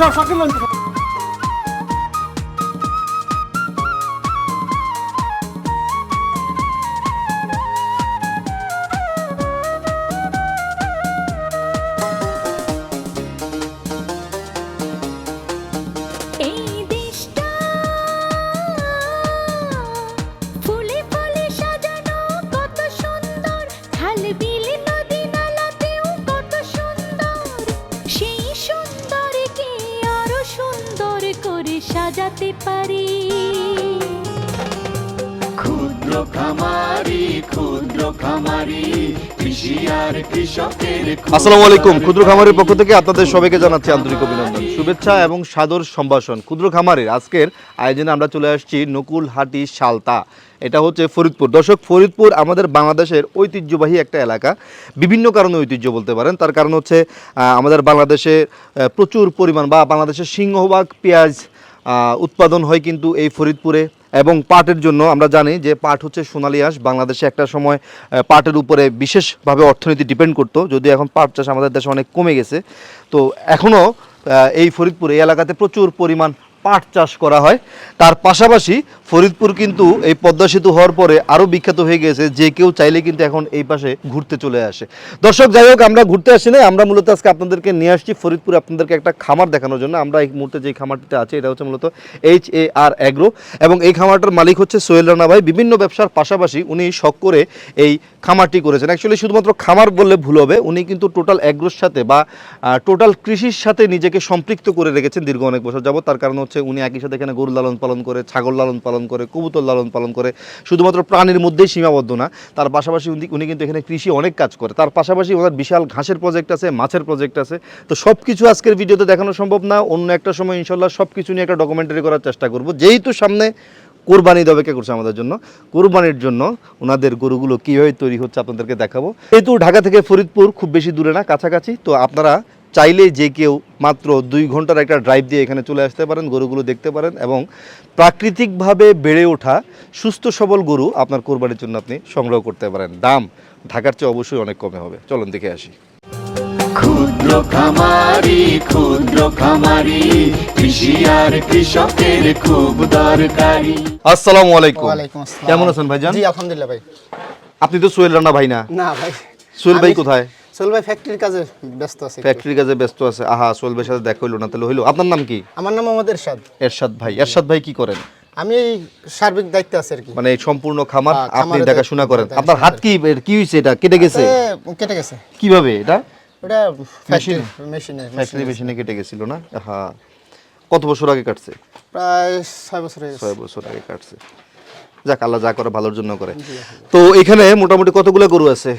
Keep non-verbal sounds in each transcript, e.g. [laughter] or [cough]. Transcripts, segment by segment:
সব সাইকেল সাজাতে পারি। ক্ষুদ্র খামারি ক্ষুদ্র খামারি কৃষি আর কৃষকের আসসালামু আলাইকুম। ক্ষুদ্র খামারের পক্ষ থেকে আপনাদের সবাইকে জানাচ্ছি আন্তরিক অভিনন্দন। শুভেচ্ছা এবং সাদর সম্ভাষণ। ক্ষুদ্র খামারের আজকের আয়োজনে আমরা চলে আসছি নকুলহাটি শালতা এটা হচ্ছে ফরিদপুর। দর্শক ফরিদপুর আমাদের বাংলাদেশের ঐতিহ্যবাহী একটা এলাকা। বিভিন্ন কারণে ঐতিহ্য বলতে পারেন। তার কারণ হচ্ছে আমাদের বাংলাদেশে প্রচুর পরিমাণ বা বাংলাদেশের সিংহভাগ পেঁয়াজ উৎপাদন হয় কিন্তু এই ফরিদপুরে এবং পাটের জন্য। আমরা জানি যে পাট হচ্ছে সোনালি আঁশ। বাংলাদেশে একটা সময় পাটের উপরে বিশেষভাবে অর্থনীতি ডিপেন্ড করতো। যদি এখন পাট চাষ আমাদের দেশে অনেক কমে গেছে। তো এখনও এই ফরিদপুরে এই এলাকাতে প্রচুর পরিমাণ পাট চাষ করা হয়। তার পাশাপাশি ফরিদপুর কিন্তু এই পদ্মা সেতু হওয়ার পরে আরও বিখ্যাত হয়ে গেছে যে কেউ চাইলে কিন্তু এখন এই পাশে ঘুরতে চলে আসে। দর্শক, যাই হোক, আমরা ঘুরতে আসি না আমরা মূলত আজকে আপনাদেরকে নিয়ে আসছি ফরিদপুর আপনাদেরকে একটা খামার দেখানোর জন্য। আমরা এই মুহূর্তে যে খামারটিতে আছে, এটা হচ্ছে মূলত এইচ এ আর অ্যাগ্রো এবং এই খামারটার মালিক হচ্ছে সোহেল রানা ভাই। বিভিন্ন ব্যবসার পাশাপাশি উনি শখ করে এই খামারটি করেছেন। অ্যাকচুয়ালি শুধুমাত্র খামার বললে ভুল হবে, উনি কিন্তু টোটাল অ্যাগ্রোর সাথে বা টোটাল কৃষির সাথে নিজেকে সম্পৃক্ত করে রেখেছেন দীর্ঘ অনেক বছর যাবত তার কারণ হচ্ছে, উনি একই সাথে এখানে গরু লালন পালন করে, ছাগল লালন পালন করে, কবুতর লালন পালন করে, শুধুমাত্র প্রাণীর মধ্যেই সীমাবদ্ধ না, তার পাশাপাশি উনি উনি কিন্তু এখানে কৃষি অনেক কাজ করে। তার পাশাপাশি ওনার বিশাল ঘাসের প্রজেক্ট আছে, মাছের প্রজেক্ট আছে। তো সব কিছু আজকের ভিডিওতে দেখানো সম্ভব না, অন্য একটা সময় ইনশাল্লাহ সব কিছু নিয়ে একটা ডকুমেন্টারি করার চেষ্টা করব। যেহেতু সামনে কোরবানি দেবে কে করছে আমাদের জন্য, কোরবানির জন্য ওনাদের গরুগুলো কীভাবে তৈরি হচ্ছে আপনাদেরকে দেখাবো। যেহেতু ঢাকা থেকে ফরিদপুর, খুব বেশি দূরে না, কাছাকাছি, তো আপনারা চাইলে যে কেউ মাত্র দুই ঘণ্টার একটা ড্রাইভ দিয়ে এখানে চলে আসতে পারেন গরুগুলো দেখতে পারেন এবং প্রাকৃতিকভাবে বেড়ে ওঠা সুস্থ সবল গরু আপনার কোরবানির জন্য আপনি সংগ্রহ করতে পারেন। দাম ঢাকার চেয়ে অবশ্যই অনেক কমে হবে। চলুন দেখে আসি। ক্ষুদ্র খামারি ক্ষুদ্র খামারি কৃষি আর কৃষকের খুব দরকারি। আসসালামু আলাইকুম। ওয়ালাইকুম আসসালাম। কেমন আছেন ভাইজান? জি আলহামদুলিল্লাহ ভাই। আপনি তো সোহেল রান্না ভাই না? না ভাই। সোহেল ভাই কোথায়? সোহেল ভাই ফ্যাক্টরির কাজে ব্যস্ত আছে একটু। কাজে ব্যস্ত আছে। আহা সোহেল ভাইয়ের সাথে দেখা হইল না তাহলে হইল। আপনার নাম কি? আমার নাম মোহাম্মদ এরশাদ। এরশাদ ভাই। এরশাদ ভাই কি করেন? আমি এই সার্বিক দায়িত্বে আছি আর কি। মানে সম্পূর্ণ খামার হ্যাঁ, আপনি দেখাশোনা করেন। আপনার হাত কি কি। হয়েছে এটা? কেটে গেছে? কেটে গেছে। কীভাবে এটা? ওটা ফ্যাক্টরি মেশিনে? ফ্যাক্টরি মেশিনে। কেটে গেছিল না? হ্যাঁ কত বছর আগে কাটছে? প্রায় ছয় বছর ছয় বছর আগে কাটছে। যাক আল্লাহ যা করে ভালোর জন্য করে। তো এখানে মোটামুটি কতগুলো গরু আছে?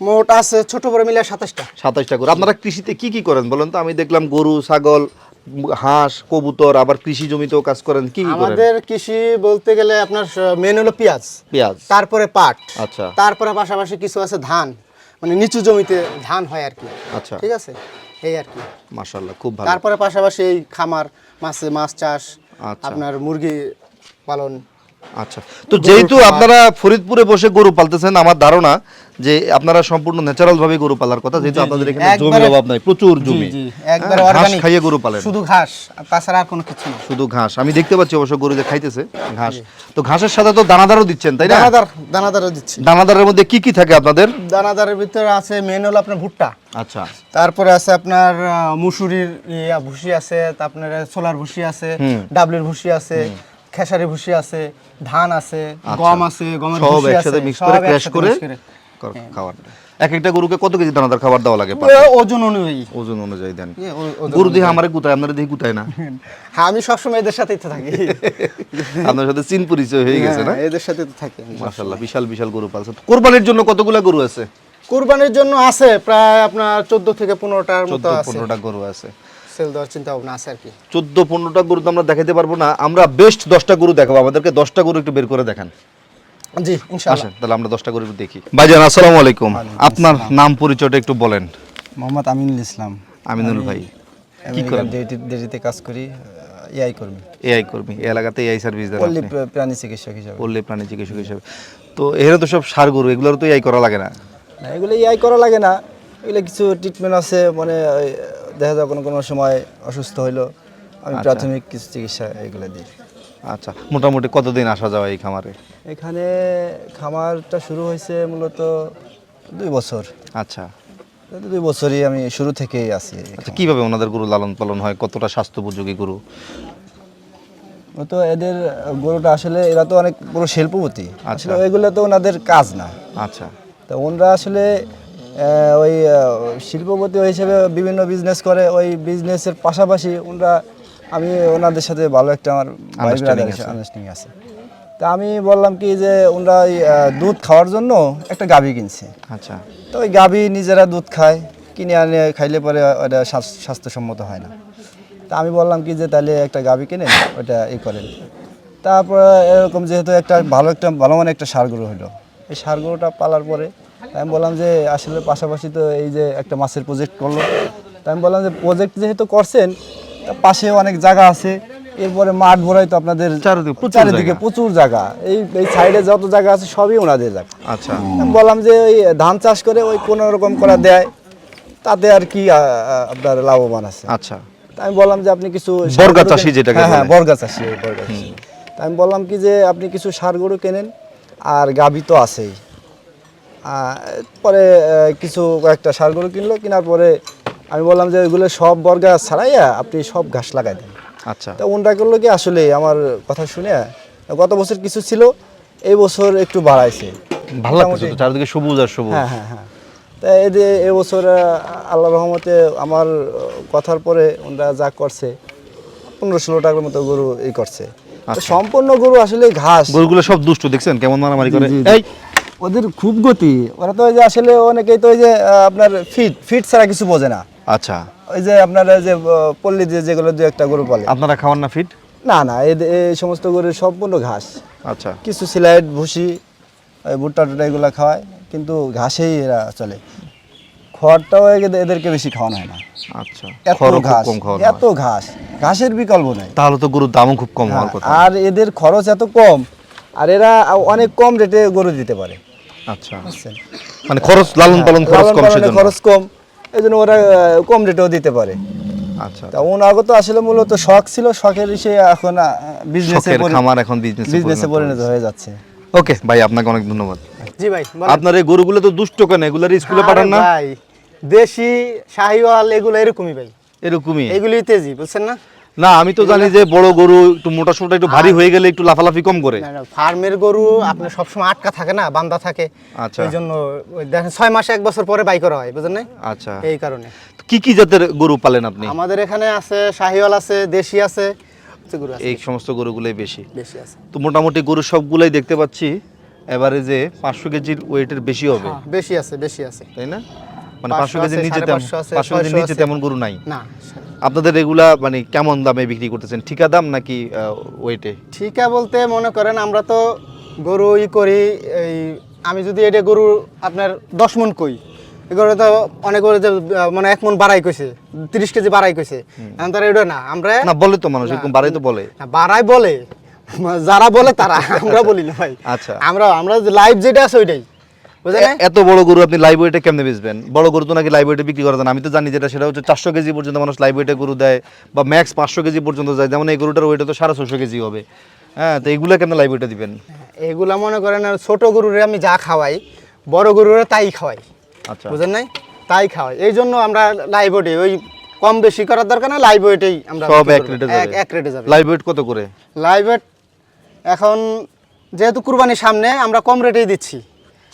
মোট আছে ছোট বড় মিলে সাতাশটা। সাতাশটা গরু। আপনারা কৃষিতে কি কি করেন বলেন তো? আমি দেখলাম গরু ছাগল হাঁস কবুতর আবার কৃষি জমিতেও কাজ করেন। কি আমাদের কৃষি বলতে গেলে আপনার মেন হলো পেঁয়াজ। পেঁয়াজ। তারপরে পাট। আচ্ছা। তারপরে পাশাপাশি কিছু আছে ধান। মানে নিচু জমিতে ধান হয় আর কি। আচ্ছা। ঠিক আছে? এই আর কি। মাশাল্লাহ খুব ভালো। তারপরে পাশাপাশি এই খামার মাছে মাছ চাষ আচ্ছা। আপনার মুরগি পালন। আচ্ছা। তো যেহেতু আপনারা ফরিদপুরে বসে গরু পালতেছেন আমার ধারণা যে আপনারা সম্পূর্ণ ন্যাচারাল ভাবে গরু পালার কথা যেহেতু আপনাদের এখানে জমির অভাব নাই প্রচুর জমি। একবারে হ্যাঁ, ঘাস organic। খাইয়ে গরু পালেন। শুধু ঘাস তাছাড়া আর কোনো কিছু না। শুধু ঘাস। আমি দেখতে পাচ্ছি অবশ্য গরু যে খাইতেছে ঘাস। তো ঘাসের সাথে তো দানাদারও দিচ্ছেন তাই না? দানাদার দানাদারও দিচ্ছি। দানাদারের মধ্যে কি কি থাকে আপনাদের? দানাদারের ভিতরে আছে মেন হলো আপনার ভুট্টা। আচ্ছা। তারপরে আছে আপনার মুসুরির ভুসি আছে তারপরে সোলার ভুসি আছে ডাবলির ভুসি আছে খেসারি ভুসি আছে ধান আছে গম আছে গমের সব ভুসি আছে একসাথে মিক্স করে ক্র্যাশ করে করে। খাওয়ার। এক একটা গরুকে কত কেজি দানাদার খাবার দেওয়া লাগে ওজন অনুযায়ী। ওজন অনুযায়ী দেন। গরু দিয়ে আমারে গুতায় আপনারা দিয়ে গুতায় না? হ্যাঁ আমি সবসময় এদের সাথেই তো থাকি। [laughs] আপনার সাথে চিন পরিচয় হয়ে গেছে না? হ্যাঁ, এদের সাথে তো থাকি। মাশাআল্লাহ বিশাল বিশাল গরু পালছে। কোরবানির জন্য কতগুলা গরু আছে? কুরবানির জন্য আছে প্রায় আপনার চোদ্দ থেকে পনেরোটার মতো আছে। পনেরোটা গরু আছে। সেল দেওয়ার চিন্তা ভাবনা আছে আর কি। চোদ্দ পনেরোটা গরু তো আমরা দেখাতে পারব না। আমরা বেস্ট দশটা গরু দেখাবো। আমাদেরকে দশটা গরু একটু বের করে দেখান। জি ইনশাআল্লাহ। তাহলে আমরা দশটা গরু দেখি। ভাইজান আসসালামু আলাইকুম। আপনার নাম পরিচয়টা একটু বলেন। মোহাম্মদ আমিনুল ইসলাম। আমিনুল ভাই কি করেন? কাজ করি এআই কর্মী। এআই কর্মী এই এলাকাতে এআই সার্ভিস দেন পল্লী প্রাণী চিকিৎসক হিসাবে। পল্লী প্রাণী চিকিৎসক হিসেবে। তো এখানে তো সব সার গরু এগুলোর তো এআই করা লাগে না? না এগুলো এআই করা লাগে না। এগুলো কিছু ট্রিটমেন্ট আছে মানে দেখা যায় কোনো কোনো সময় অসুস্থ হইল আমি আচ্ছা। প্রাথমিক কিছু চিকিৎসা এগুলো দিই। আচ্ছা মোটামুটি কতদিন আসা যাওয়া এই খামারে? এখানে খামারটা শুরু হয়েছে মূলত দুই বছর। আচ্ছা। দুই বছরই আমি শুরু থেকেই আছি আচ্ছা কীভাবে ওনাদের গরু লালন পালন হয়? কতটা স্বাস্থ্য উপযোগী গরু তো এদের গরুটা আসলে এরা তো অনেক বড় শিল্পপতি। আচ্ছা। আসলে এগুলো তো ওনাদের কাজ না। আচ্ছা। তো ওনারা আসলে ওই শিল্পপতি হিসেবে বিভিন্ন বিজনেস করে। ওই বিজনেসের পাশাপাশি ওনারা আমি ওনাদের সাথে ভালো একটা আমার। আন্ডারস্ট্যান্ডিং আছে। তা আমি বললাম কি যে ওনারা ওই দুধ খাওয়ার জন্য একটা গাভী কিনছে। আচ্ছা। তো ওই গাভী নিজেরা দুধ খায় কিনে আনে খাইলে পরে ওটা স্বাস্থ্যসম্মত হয় না। তা আমি বললাম কি যে তাহলে একটা গাভী কিনে ওটা ই করেন। তারপর এরকম যেহেতু একটা ভালো একটা ভালো মানে একটা সার গরু হলো এই সার গরুটা পালার পরে আমি বললাম যে আসলে পাশাপাশি তো এই যে একটা মাছের প্রজেক্ট করল। তা আমি বললাম যে প্রজেক্ট যেহেতু করছেন পাশে অনেক জায়গা আছে। এরপরে মাঠ ভরাই তো আপনাদের চারিদিকে প্রচুর জায়গা। এই এই সাইডে যত জায়গা আছে সবই ওনাদের জায়গা। আচ্ছা। আমি বললাম যে ওই ধান চাষ করে ওই কোনো রকম করা দেয় তাতে আর কি আপনার লাভবান আছে। আচ্ছা। আমি বললাম যে আপনি কিছু বর্গা চাষি যেটাকে হ্যাঁ হ্যাঁ বর্গা চাষি বর্গা চাষি। আমি বললাম কি যে আপনি কিছু সার গরু কেনেন আর গাভী তো আছেই। পরে কিছু কয়েকটা সার গরু কিনলো কেনার পরে আমি বললাম যে ওইগুলো সব বর্গা ছাড়াইয়া আপনি সব ঘাস লাগাই দেন। আচ্ছা। তা ওনরা করল কি আসলে আমার কথা শুনে গত বছর কিছু ছিল এই বছর একটু বাড়াইছে। ভালো লাগতেছে তো চারিদিকে সবুজ আর সবুজ। হ্যাঁ হ্যাঁ হ্যাঁ। তা এদের এবছর আহ, আল্লাহ রহমতে আমার কথার পরে ওনারা যা করছে পনেরো ষোলো টাকার মতো গরু এই করছে। আচ্ছা। সম্পূর্ণ গরু আসলে ঘাস। গরুগুলো সব দুষ্ট দেখছেন? কেমন মারামারি করে। এই ওদের খুব গতি। ওরা তো ওই যে আসলে অনেকেই তো ওই যে আপনার ফিট ফিট ছাড়া কিছু বোঝে না। আচ্ছা। ওই যে আপনার যে পল্লী যে যেগুলো দু একটা গরু পালে। আপনারা খাওয়ান না ফিট না না এই সমস্ত গরুর সম্পূর্ণ ঘাস। আচ্ছা। কিছু সিলাইট ভুসি ওই ভুট্টা টুটা এগুলো খাওয়ায় কিন্তু ঘাসেই এরা চলে। খড়টাও এদের- এদেরকে বেশি খাওয়ানো হয় না। আচ্ছা। এত ঘাস এত ঘাস। ঘাসের বিকল্প নাই। তাহলে তো গরুর দামও খুব কম হওয়ার হ্যাঁ, কথা। আর এদের খরচ এত কম আর এরা অনেক কম রেটে গরু দিতে পারে। আচ্ছা। মানে খরচ লালন পালন খরচ কম সেজন্য। খরচ কম এই জন্য ওরা কম রেটেও দিতে পারে। আচ্ছা। তা আসলে মূলত শখ ছিল শখের সে এখন বিজনেসে খামার এখন বিজনেসে বিজনেসে পরিণত হয়ে যাচ্ছে। ওকে ভাই আপনাকে অনেক ধন্যবাদ। জি ভাই আপনার এই গরুগুলো তো দুষ্ট কেন? এগুলোর স্কুলে পাঠান না? ভাই দেশি শাহিওয়াল এগুলো এরকমই ভাই। এরকমই? এগুলি তেজি বুঝছেন না? না আমি তো জানি যে বড় গরু একটু মোটা সোটা একটু ভারী হয়ে গেলে একটু লাফালাফি কম করে। ফার্মের গরু আপনার সবসময় আটকা থাকে না বান্ধা থাকে। আচ্ছা। এই জন্য দেখেন ছয় মাসে এক বছর পরে বাই করা হয় বুঝলেন না? আচ্ছা। এই কারণে। কি কি জাতের গরু পালেন আপনি? আমাদের এখানে আছে শাহিওয়াল আছে দেশি আছে এই সমস্ত গরুগুলোই বেশি। বেশি আছে। তো মোটামুটি গরু সবগুলাই দেখতে পাচ্ছি এবারে যে পাঁচশো কেজির ওয়েটের বেশি হবে। হ্যাঁ, বেশি আছে বেশি আছে। তাই না? মানে পাঁচশো কেজির নিচে পাঁচশো কেজির নিচে তেমন গরু নাই। না আপনাদের এগুলা মানে কেমন দামে বিক্রি করতেছেন? ঠিকা দাম নাকি ওয়েটে? ঠিকা বলতে মনে করেন আমরা তো গরু ই করি এই আমি যদি এটা গরু আপনার দশ মন কই এগুলো তো অনেক গরু যে মানে এক মন বাড়াই কইছে তিরিশ কেজি বাড়াই কইছে। এখন তার এটা না আমরা না বলে তো মানুষ এরকম বাড়াই তো বলে। বাড়াই বলে যারা বলে তারা আমরা বলি না ভাই। আচ্ছা। আমরা আমরা লাইভ যেটা আছে ওইটাই। এত বড় গরু আপনি লাইভ ওয়েটে কেমনে বেচবেন? বড় গরু তো নাকি লাইভ ওয়েটে বিক্রি করা যায় না। আমি তো জানি যেটা সেটা হচ্ছে চারশো কেজি পর্যন্ত মানুষ লাইভ ওয়েটে গরু দেয় বা ম্যাক্স পাঁচশো কেজি পর্যন্ত যায়। যেমন এই গরুটার ওয়েটে তো সাড়ে ছশো কেজি হবে। হ্যাঁ তো এইগুলো কেমন লাইভ ওয়েটে দিবেন? এগুলা মনে করেন আর ছোট গরুরে আমি যা খাওয়াই বড় গরুরে তাই খাওয়াই। আচ্ছা। বুঝেন নাই? তাই খাওয়াই। এই জন্য আমরা লাইভ ওয়েটে ওই কম বেশি করার দরকার না লাইভ ওয়েটেই আমরা সব এক রেটে যাবে। এক রেটে যাবে। লাইভ ওয়েট কত করে? লাইভ ওয়েট এখন যেহেতু কুরবানির সামনে আমরা কম রেটেই দিচ্ছি।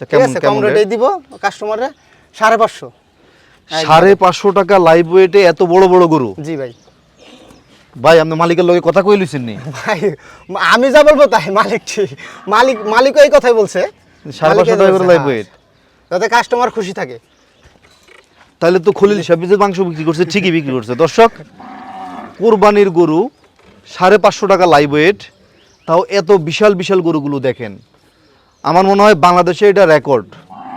আচ্ছা, কেমন কেমন রেটেই দিব কাস্টমারে সাড়ে পাঁচশো। সাড়ে পাঁচশো টাকা লাইভ ওয়েটে এত বড় বড় গরু? জি ভাই। ভাই আপনি মালিকের লগে কথা কই লইছেন নি? ভাই আমি যা বলব তাই মালিক মালিক মালিকও এই কথাই বলছে। সাড়ে পাঁচশো টাকা করে লাইভ হ্যাঁ। ওয়েট যাতে কাস্টমার খুশি থাকে। তাহলে তো খলিল সাহেব মাংস বিক্রি করছে ঠিকই বিক্রি করছে। দর্শক কোরবানির গরু সাড়ে পাঁচশো টাকা লাইভ ওয়েট তাও এত বিশাল বিশাল গরুগুলো দেখেন। আমার মনে হয় বাংলাদেশে এটা রেকর্ড।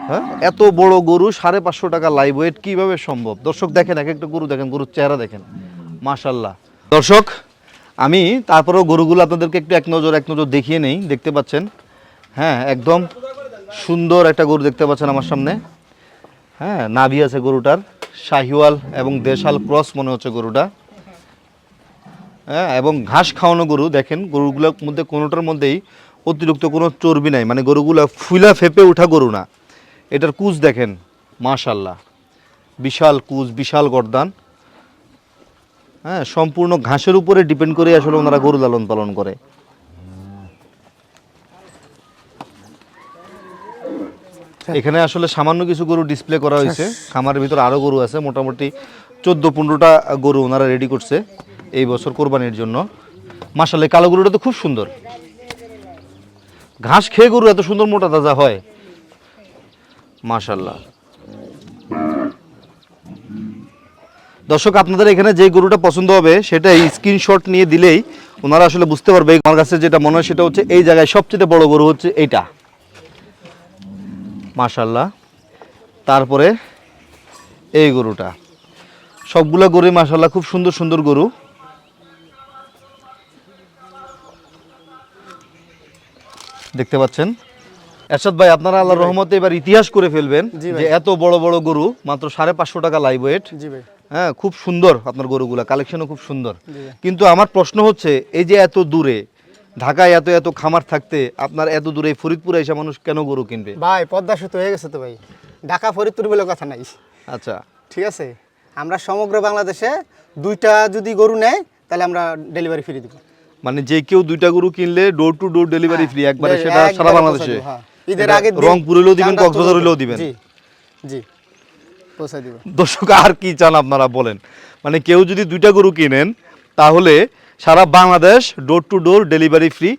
হ্যাঁ? এত বড় গরু, সাড়ে পাঁচশো টাকা লাইভ ওয়েট কীভাবে সম্ভব? দর্শক দেখেন, এক একটা গরু দেখেন, গরুর চেহারা দেখেন। মাশাল্লাহ দর্শক, আমি তারপরেও গরুগুলো আপনাদেরকে একটু এক নজর এক নজর দেখিয়ে নেই, দেখতে পাচ্ছেন। হ্যাঁ একদম সুন্দর একটা গরু দেখতে পাচ্ছেন আমার সামনে। হ্যাঁ নাভি আছে গরুটার, শাহিওয়াল এবং দেশাল ক্রস মনে হচ্ছে গরুটা। হ্যাঁ এবং ঘাস খাওয়ানো গরু, দেখেন, গরুগুলোর মধ্যে কোনোটার মধ্যেই অতিরিক্ত কোনো চর্বি নাই। মানে গরুগুলো ফুলা ফেপে ওঠা গরু না। এটার কুচ দেখেন মাশাল্লাহ বিশাল কুচ বিশাল গর্দান। হ্যাঁ সম্পূর্ণ ঘাসের উপরে ডিপেন্ড করে আসলে ওনারা গরু লালন পালন করে। এখানে আসলে সামান্য কিছু গরু ডিসপ্লে করা হয়েছে। খামারের ভিতর আরও গরু আছে মোটামুটি চোদ্দ পনেরোটা গরু ওনারা রেডি করছে এই বছর কোরবানির জন্য। মাসাল্লাহ কালো গরুটা তো খুব সুন্দর। ঘাস খেয়ে গরু এত সুন্দর মোটা তাজা হয়। মাশাল্লাহ দর্শক, আপনাদের এখানে যে গরুটা পছন্দ হবে সেটা এই স্ক্রিনশট নিয়ে দিলেই ওনারা আসলে বুঝতে পারবে। আমার কাছে যেটা মনে হয়, সেটা হচ্ছে এই জায়গায় সবচেয়ে বড় গরু হচ্ছে এইটা। মাশাল্লাহ তারপরে এই গরুটা। সবগুলা গরু মাশাল্লাহ খুব সুন্দর সুন্দর গরু। দেখতে পাচ্ছেন। এরশাদ ভাই আপনারা আল্লাহ রহমতে এবার ইতিহাস করে ফেলবেন। যে এত বড় বড় গরু মাত্র সাড়ে পাঁচশো টাকা লাইভ ওয়েট জি ভাই। হ্যাঁ খুব সুন্দর আপনার গরুগুলা কালেকশনও খুব সুন্দর। কিন্তু আমার প্রশ্ন হচ্ছে এই যে এত দূরে ঢাকায় এত এত খামার থাকতে আপনার এত দূরে ফরিদপুরে এসে মানুষ কেন গরু কিনবে? ভাই পদ্মা সেতু হয়ে গেছে তো ভাই। ঢাকা ফরিদপুর বলে কথা নাই। আচ্ছা। ঠিক আছে? আমরা সমগ্র বাংলাদেশে দুইটা যদি গরু নেয় তাহলে আমরা ডেলিভারি ফ্রি দিব। মানে যে কেউ দুইটা গরু কিনলে door to door delivery free একবারে সেটা সারা বাংলাদেশে। হ্যাঁ। ঈদের দিন রংপুর হলেও দিবেন কক্সবাজার হলেও দিবেন। জি জি পৌঁছে দিব। দর্শক আর কি চান আপনারা বলেন? মানে কেউ যদি দুইটা গরু কিনেন তাহলে সারা Bangladesh door to door delivery free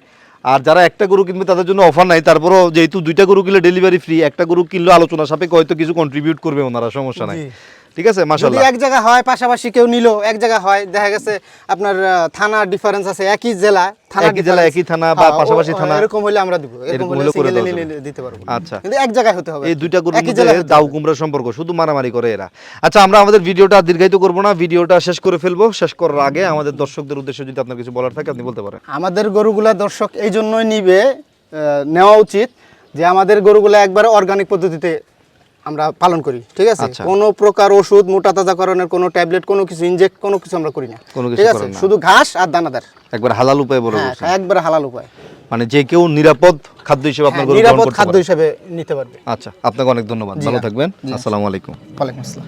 আর যারা একটা গরু কিনবে তাদের জন্য অফার নাই। তারপরও যেহেতু দুইটা গরু কিনলে ডেলিভারি ফ্রি একটা গরু কিনলে আলোচনা সাপেক্ষে হয়তো কিছু কন্ট্রিবিউট করবে ওনারা সমস্যা নাই। ঠিক আছে যদি এক জায়গা হয় পাশাপাশি কেউ নিল এক জায়গা হয় দেখা গেছে আপনার থানা ডিফারেন্স আছে একই জেলা থানা একই জেলা, একই থানা বা হ্যাঁ, পাশাপাশি থানা। এরকম হলে আমরা দিব এরকম হলে করে। দিতে পারব আচ্ছা। কিন্তু এক জায়গায় হতে হবে এই দুইটা গরুর একই মধ্যে হতে দাউ হবে। কুমড়ার সম্পর্ক শুধু মারামারি করে এরা আচ্ছা আমরা আমাদের ভিডিওটা দীর্ঘায়িত করব না ভিডিওটা শেষ করে ফেলব শেষ করার আগে আমাদের দর্শকদের উদ্দেশ্যে যদি আপনার কিছু বলার থাকে আপনি বলতে পারেন আমাদের গরুগুলা দর্শক এই জন্যই নিবে নেওয়া উচিত যে আমাদের গরুগুলা একবারে অর্গানিক পদ্ধতিতে আমরা পালন করি ঠিক আছে? কোন কোনো প্রকার ওষুধ মোটা তাজাকরণের কোনো ট্যাবলেট কোনো কিছু ইনজেক্ট কোনো কিছু আমরা করি না কোনো কিছু ঠিক আছে শুধু ঘাস আর দানাদার। একবার হালাল উপায় বলে একবার বলছেন। হালাল উপায়। মানে যে কেউ নিরাপদ খাদ্য হিসেবে আপনার হ্যাঁ, নিরাপদ খাদ্য। হিসেবে নিতে পারবে। আচ্ছা আপনাকে অনেক ধন্যবাদ। ভালো হ্যাঁ। থাকবেন। আসসালামু আলাইকুম। ওয়ালাইকুম আসসালাম।